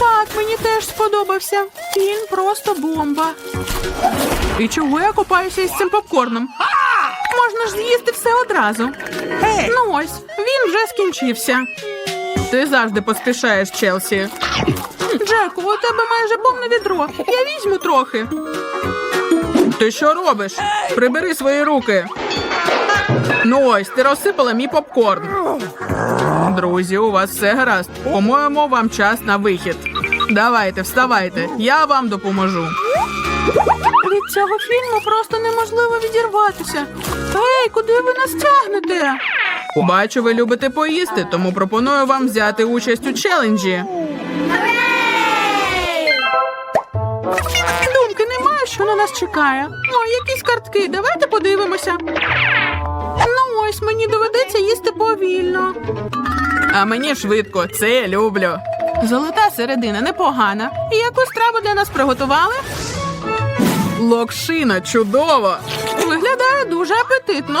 Так, мені теж сподобався. Фільм просто бомба. І чого я купаюся із цим попкорном? Можна ж з'їсти все одразу. Ну ось, він вже скінчився. Ти завжди поспішаєш, Челсі. Джеку, у тебе майже повне відро. Я візьму трохи. Ти що робиш? Прибери свої руки. Ну ось, ти розсипала мій попкорн. Друзі, у вас все гаразд. По-моєму, вам час на вихід. Давайте, вставайте, я вам допоможу. Від цього фільму просто неможливо відірватися. Ей, куди ви нас тягнете? Бачу, ви любите поїсти, тому пропоную вам взяти участь у челенджі. Думки немає, що на нас чекає. О, якісь картки, давайте подивимося. Ну ось мені доведеться їсти повільно. А мені швидко, це я люблю. Золота середина непогана. І яку страву для нас приготували? Локшина чудово. Виглядає дуже апетитно.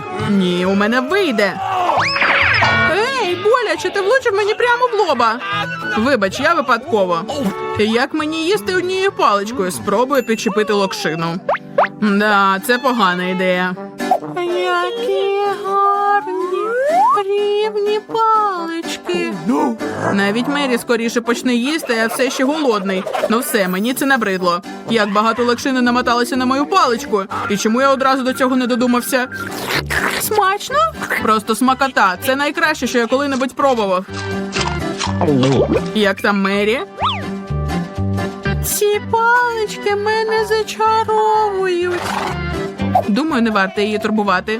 Ні, у мене вийде. Ей, боляче, ти влучив мені прямо в лоба. Вибач, я випадково. Як мені їсти однією паличкою? Спробую підчепити локшину. Да, це погана ідея. Які гарні рівні палички. Навіть Мері скоріше почне їсти, я все ще голодний. Ну все, мені це набридло. Як багато локшини намоталося на мою паличку. І чому я одразу до цього не додумався? Смачно? Просто смакота. Це найкраще, що я коли-небудь пробував. Як там Мері? Ці палички мене зачаровують. Думаю, не варто її турбувати.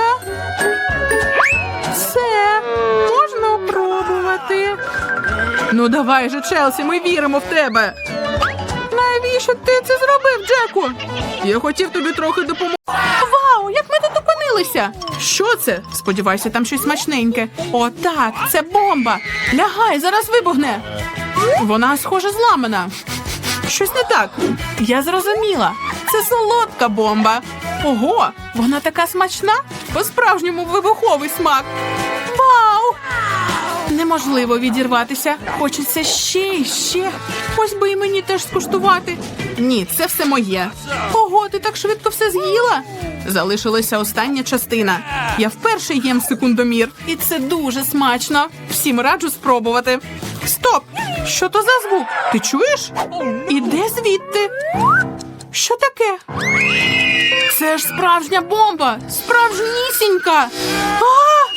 Пробувати. Ну давай же, Челсі, ми віримо в тебе. Навіщо ти це зробив, Джеку? Я хотів тобі трохи допомогти. Вау, як ми тут опинилися? Що це? Сподіваюся, там щось смачненьке. О, так, це бомба. Лягай, зараз вибухне. Вона, схоже, зламана. Щось не так. Я зрозуміла. Це солодка бомба. Ого, вона така смачна. По-справжньому вибуховий смак. Неможливо відірватися. Хочеться ще і ще. Ось би і мені теж скуштувати. Ні, це все моє. Ого, ти так швидко все з'їла. Залишилася остання частина. Я вперше їм секундомір, і це дуже смачно. Всім раджу спробувати. Стоп! Що то за звук? Ти чуєш? Іде звідти. Що таке? Це ж справжня бомба! Справжнісінька! А!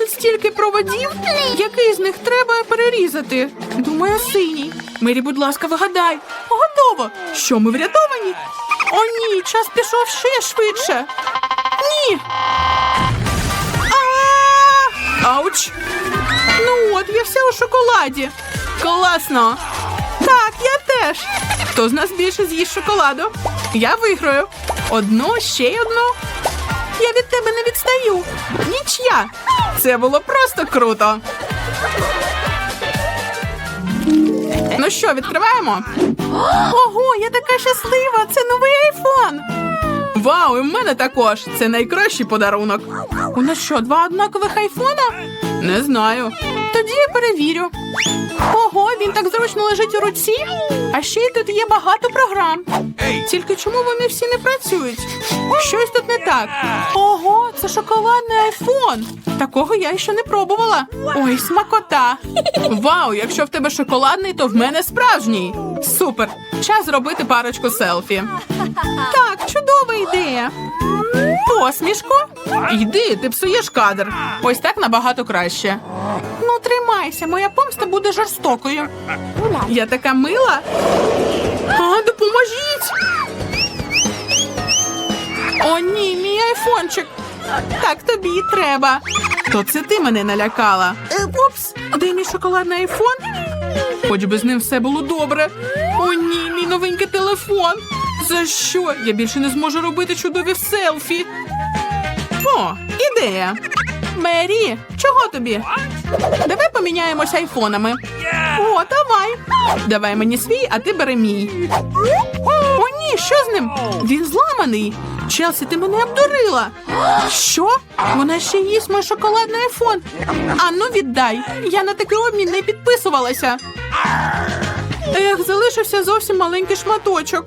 Тут стільки проводів. Який з них треба перерізати? Думаю, синій. Мері, будь ласка, вигадай. Готово. Що ми врятовані? О, ні, час пішов ще швидше. Ні. Ауч. Ну от, я вся у шоколаді. Класно. Так, я теж. Хто з нас більше з'їсть шоколаду? Я виграю. Одну, ще й одну. Я від тебе не відстаю. Нічия. Це було просто круто. Ну що, відкриваємо? Ого, я така щаслива! Це новий айфон. Вау, і в мене також. Це найкращий подарунок. У нас що, два однакових айфона? Не знаю. Тоді я перевірю. Ого, він так зручно лежить у руці. А ще й тут є багато програм. Тільки чому вони всі не працюють? Щось тут не так. Ого, це шоколадний айфон. Такого я ще не пробувала. Ой, смакота. Вау, якщо в тебе шоколадний, то в мене справжній. Супер. Час зробити парочку селфі. Так, чудова ідея. Посмішку? Йди, ти псуєш кадр. Ось так набагато краще. Тримайся, моя помста буде жорстокою. Я така мила. А, допоможіть. О, ні, мій айфончик. Так тобі і треба. То це ти мене налякала. Упс, де мій шоколадний айфон? Хоч би з ним все було добре. О, ні, мій новенький телефон. За що? Я більше не зможу робити чудові селфі. О, ідея. Мері, чого тобі? Давай поміняємося айфонами. О, давай. Давай мені свій, а ти бери мій. О, ні, що з ним? Він зламаний. Челсі, ти мене обдурила. Що? Вона ще їсть мій шоколадний айфон. А ну віддай. Я на такий обмін не підписувалася. Ех, залишився зовсім маленький шматочок.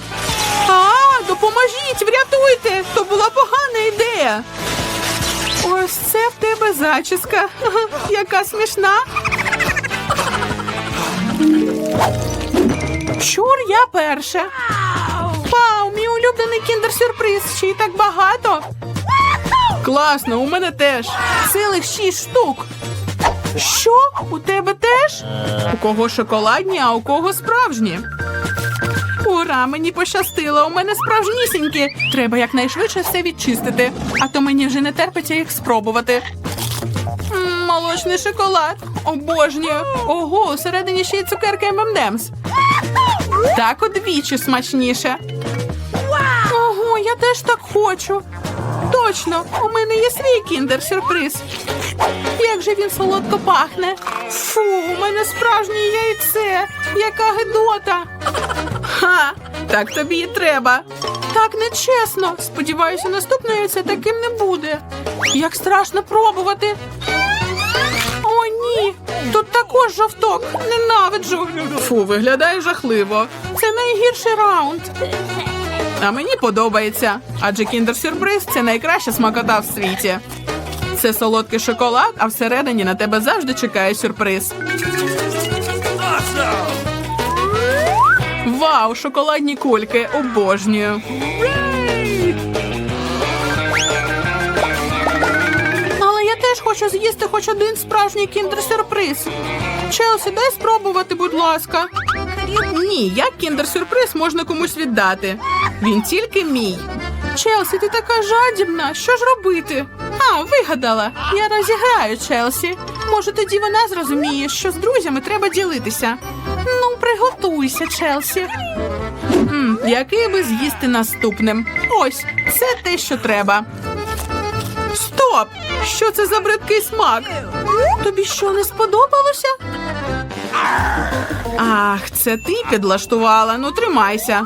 А, допоможіть, врятуйте! То була погана ідея. Ось це в тебе зачіска. Яка смішна. Чур, я перша. Вау, мій улюблений кіндер-сюрприз. Ще й так багато. Класно, у мене теж. Цілих шість штук. Що? У тебе теж? У кого шоколадні, а у кого справжні? Ура, мені пощастило. У мене справжнісінькі. Треба якнайшвидше все відчистити, а то мені вже не терпиться їх спробувати. Молочний шоколад. Обожнюю. Ого, усередині ще й цукерки ММДемс. Так удвічі смачніше. Ого, я теж так хочу. Точно, у мене є свій кіндер-сюрприз. Як же він солодко пахне. Фу, у мене справжнє яйце. Яка гидота. Ха, так тобі і треба. Так нечесно. Сподіваюся, наступне яйце таким не буде. Як страшно пробувати. О, ні. Тут також жовток. Ненавиджу. Фу, виглядає жахливо. Це найгірший раунд. А мені подобається, адже кіндер-сюрприз це найкраща смакота в світі. Це солодкий шоколад, а всередині на тебе завжди чекає сюрприз. Вау, шоколадні кульки. Обожнюю. Але я теж хочу з'їсти хоч один справжній кіндер-сюрприз. Челсі, дай спробувати, будь ласка. Ні, як кіндер-сюрприз можна комусь віддати. Він тільки мій. Челсі, ти така жадібна. Що ж робити? А, вигадала. Я розіграю Челсі. Може, тоді вона зрозуміє, що з друзями треба ділитися. Ну, приготуйся, Челсі. м який би з'їсти наступним? Ось, це те, що треба. Стоп! Що це за бридкий смак? Тобі що не сподобалося? Ах, це ти підлаштувала. Ну тримайся.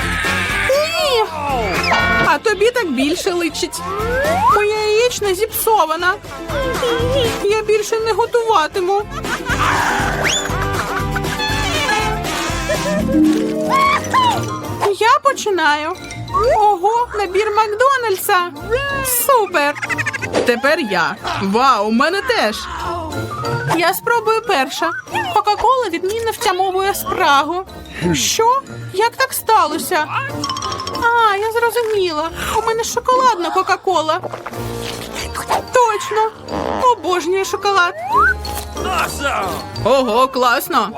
А тобі так більше личить. Моя яєчня зіпсована. Я більше не готуватиму. Я починаю. Ого, набір Макдональдса. Супер. Тепер я. Вау, у мене теж. Я спробую перша. Кока-кола відмінно втямовує спрагу. Що? Як так сталося? А, я зрозуміла. У мене шоколадна Кока-кола. Точно. Обожнюю шоколад. Ого, класно.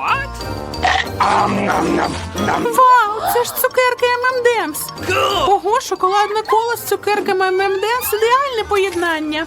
Вау, це ж цукерки ММДМС. Ого, шоколадна кола з цукерками ММДМС – ідеальне поєднання.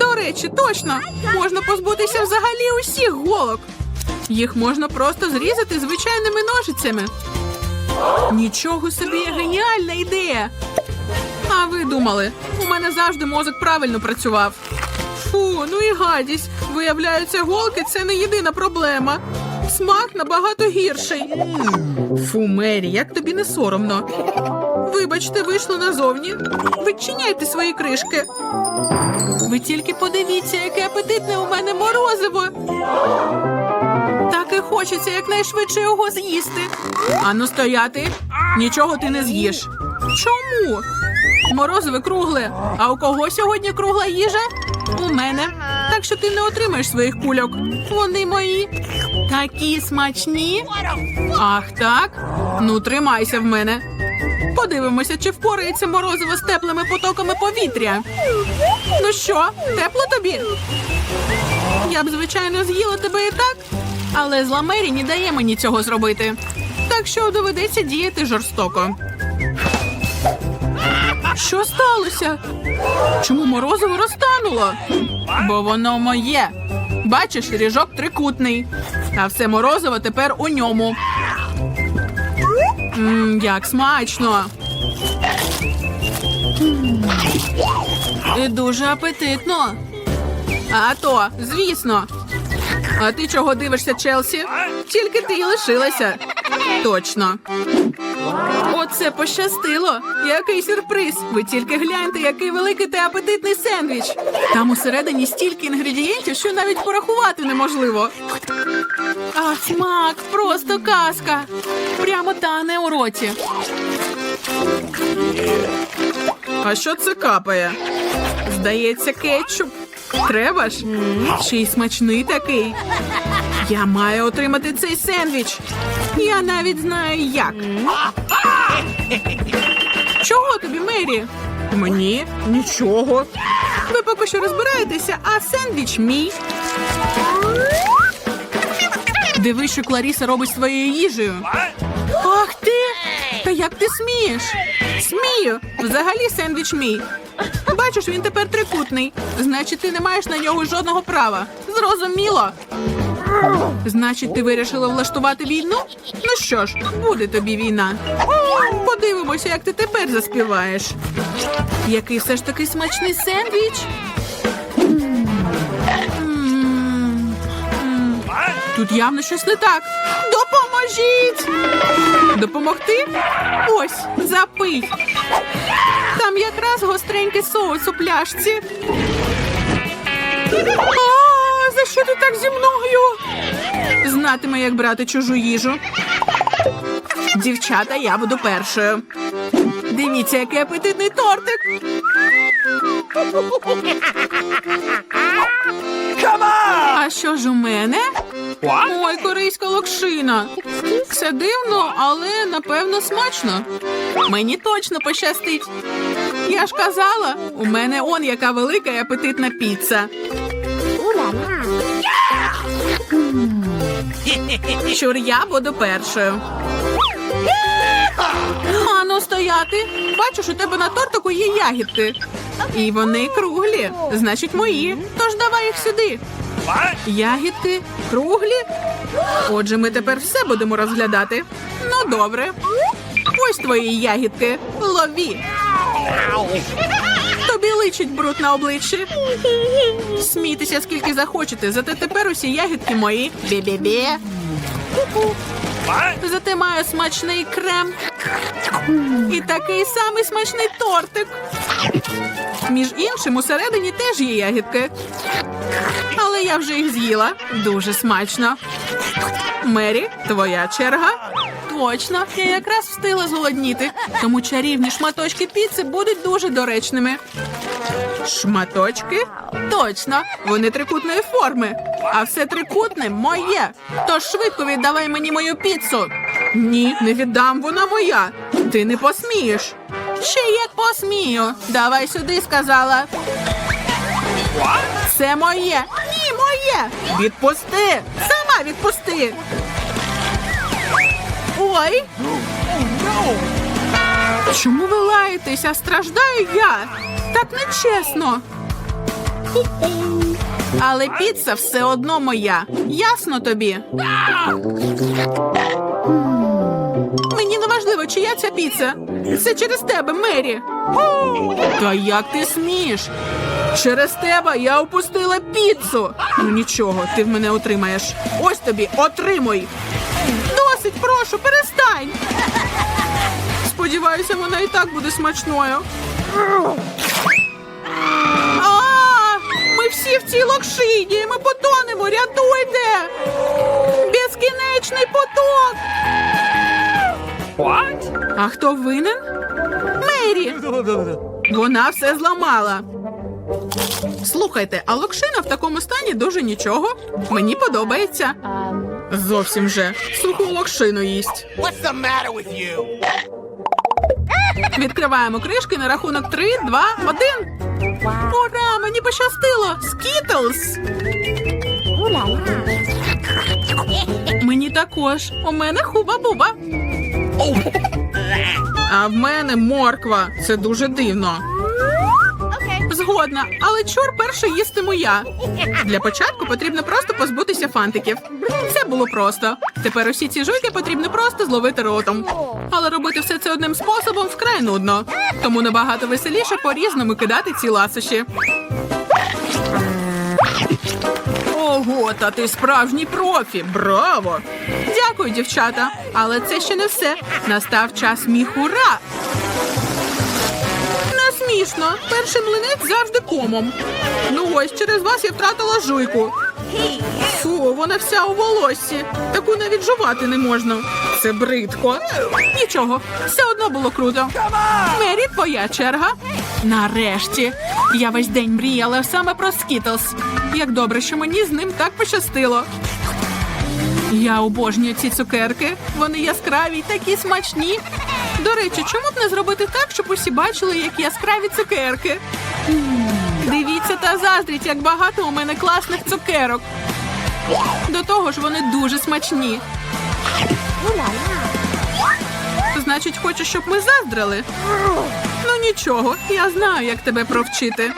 До речі, точно можна позбутися взагалі усіх голок. Їх можна просто зрізати звичайними ножицями. Нічого собі геніальна ідея. А ви думали, у мене завжди мозок правильно працював. Фу, ну і гадість. Виявляється, голки це не єдина проблема. Смак набагато гірший. Фу, Мері, як тобі не соромно. Вибачте, вийшло назовні. Відчиняйте свої кришки. Ви тільки подивіться, яке апетитне у мене морозиво. Так і хочеться якнайшвидше його з'їсти. Ану стояти. Нічого ти не з'їш. Чому? Морозиве кругле. А у кого сьогодні кругла їжа? У мене. Так що ти не отримаєш своїх кульок. Вони мої. Такі смачні. Ах, так? Ну, тримайся в мене. Подивимося, чи впорається морозиво з теплими потоками повітря. Ну що, тепло тобі? Я б, звичайно, з'їла тебе і так, але зла Мері не дає мені цього зробити. Так що доведеться діяти жорстоко. Що сталося? Чому морозиво розтануло? Бо воно моє. Бачиш, ріжок трикутний. А все морозиво тепер у ньому. Мм, як смачно. І дуже апетитно. А то, звісно. А ти чого дивишся, Челсі? Тільки ти й лишилася. Точно. Оце пощастило. Який сюрприз. Ви тільки гляньте, який великий та апетитний сендвіч. Там усередині стільки інгредієнтів, що навіть порахувати неможливо. А смак, просто казка. Прямо тане у роті. А що це капає? Здається, кетчуп. Треба ж? Ще й смачний такий. Я маю отримати цей сендвіч. Я навіть знаю як. Чого тобі, Мері? Мені нічого. Ви поки що розбираєтеся, а сендвіч мій. Дивись, що Кларіса робить своєю їжею. Ах ти! Та як ти смієш? Смію. Взагалі сендвіч мій. Бачиш, він тепер трикутний. Значить, ти не маєш на нього жодного права. Зрозуміло. Значить, ти вирішила влаштувати війну? Ну що ж, буде тобі війна. Подивимося, як ти тепер заспіваєш. Який все ж таки смачний сендвіч. Тут явно щось не так. Допоможіть! Допомогти? Ось, запий. Там якраз гостренький соус у пляшці. А, за що ти так зі мною? Знатиме, як брати чужу їжу. Дівчата, я буду першою. Дивіться, який апетитний тортик. А що ж у мене? Ой, корейська локшина. Все дивно, але напевно смачно. Мені точно пощастить. Я ж казала, у мене он яка велика і апетитна піца. Щур, я буду першою. Ану, стояти. Бачиш, у тебе на тортику є ягідки. І вони круглі, значить мої. Тож давай їх сюди. Ягідки круглі. Отже, ми тепер все будемо розглядати. Ну, добре. Ось твої ягідки. Лові. Тобі личить бруд на обличчі. Смійтеся скільки захочете, зате тепер усі ягідки мої. Бі-бі-бі. Зате маю смачний крем. І такий самий смачний тортик. Між іншим, усередині теж є ягідки. Але я вже їх з'їла. Дуже смачно. Мері, твоя черга. Точно, я якраз встигла зголодніти, тому чарівні шматочки піци будуть дуже доречними. Шматочки? Точно, вони трикутної форми. А все трикутне моє. Тож швидко віддавай мені мою піцу. Ні, не віддам, вона моя. Ти не посмієш. Ще як посмію. Давай сюди, сказала. Це моє. Ні, моє. Відпусти. Сама відпусти. Ой. Чому ви лаєтеся? Страждаю я. Так нечесно. Але піца все одно моя. Ясно тобі? Важливо, чия ця піца. Це через тебе, Мері. Та як ти смієш? Через тебе я опустила піцу. Ну нічого, ти в мене отримаєш. Ось тобі, отримуй. Досить, прошу, перестань. Сподіваюся, вона і так буде смачною. А, ми всі в цій локшині. Ми потонемо, рятуйте! Безкінечний поток. А хто винен? Мері. Вона все зламала. Слухайте, а локшина в такому стані дуже нічого. Мені подобається. Зовсім же. Суху локшину їсть. What's the matter with you? Відкриваємо кришки на рахунок 3, 2, 1. Ура! Мені пощастило! Скітлз! Мені також. У мене хуба-буба. А в мене морква. Це дуже дивно. Згодна, але чор перше їстиму я. Для початку потрібно просто позбутися фантиків. Це було просто. Тепер усі ці жуйки потрібно просто зловити ротом. Але робити все це одним способом вкрай нудно. Тому набагато веселіше по-різному кидати ці ласощі. Ого, та ти справжній профі! Браво! Дякую, дівчата. Але це ще не все. Настав час міхура. Насмішно. Перший млинець завжди комом. Ну ось, через вас я втратила жуйку. Фу, вона вся у волоссі. Таку навіть жувати не можна. Це бридко. Нічого, все одно було круто. Мері, твоя черга. Нарешті. Я весь день мріяла саме про Скітлз. Як добре, що мені з ним так пощастило. Я обожнюю ці цукерки. Вони яскраві й такі смачні. До речі, чому б не зробити так, щоб усі бачили, які яскраві цукерки? Дивіться та заздріть, як багато у мене класних цукерок. До того ж, вони дуже смачні. Значить, хочеш, щоб ми заздрили? Ну нічого, я знаю, як тебе провчити.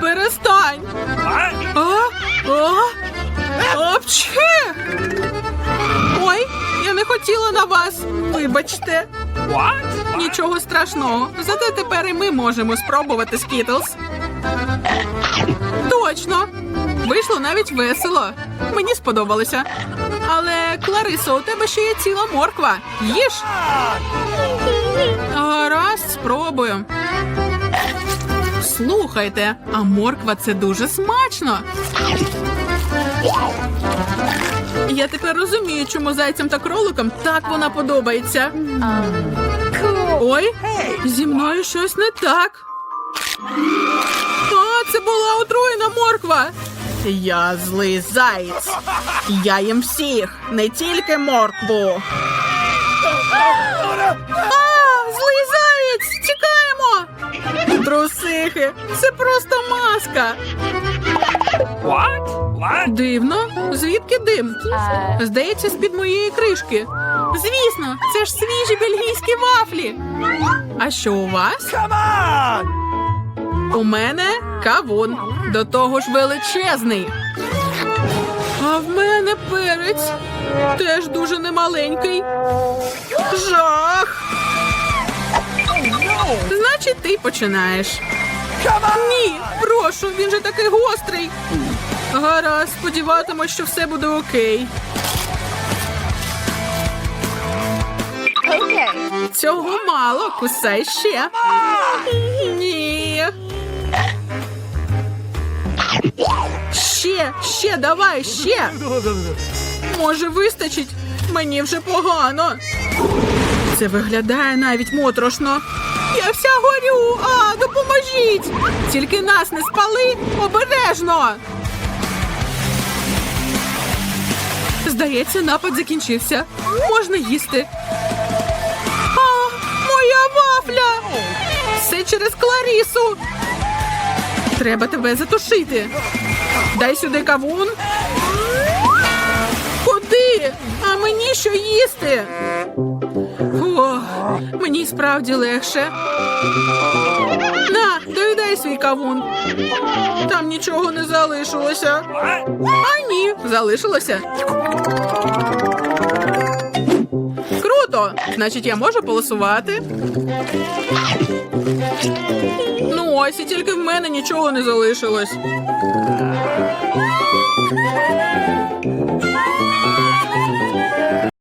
Перестань. А? А? Апче! Ой, я не хотіла на вас. Вибачте. Нічого страшного. Зате тепер і ми можемо спробувати Скітлз. Точно. Вийшло навіть весело. Мені сподобалося. Але, Кларисо, у тебе ще є ціла морква. Їж. Гаразд, спробую. Слухайте, а морква це дуже смачно. Я тепер розумію, чому зайцям та кроликам так вона подобається. Ой, зі мною щось не так. А, це була отруєна морква. Я злий заєць. Я їм всіх, не тільки моркву. А, злий заєць! Тікаємо! Трусихи, це просто маска. What? What? Дивно, звідки дим? Здається, з-під моєї кришки. Звісно, це ж свіжі бельгійські вафлі. А що у вас? Come on! У мене кавун. До того ж величезний. А в мене перець. Теж дуже немаленький. Жах. Значить, ти починаєш. Ні, прошу, він же такий гострий. Гаразд, сподіватимось, що все буде окей. Цього мало, кусай ще. Ні. Ще, ще, давай, ще. Може, вистачить? Мені вже погано. Це виглядає навіть моторошно. Я вся горю. А, допоможіть! Тільки нас не спали обережно. Здається, напад закінчився. Можна їсти. А, моя вафля! Все через Кларісу. Треба тебе затушити. Дай сюди кавун. Куди? А мені що їсти? О, мені справді легше. На, доїдай свій кавун. Там нічого не залишилося. А ні, залишилося. Круто! Значить, я можу полосувати. Ну ось, і тільки в мене нічого не залишилось.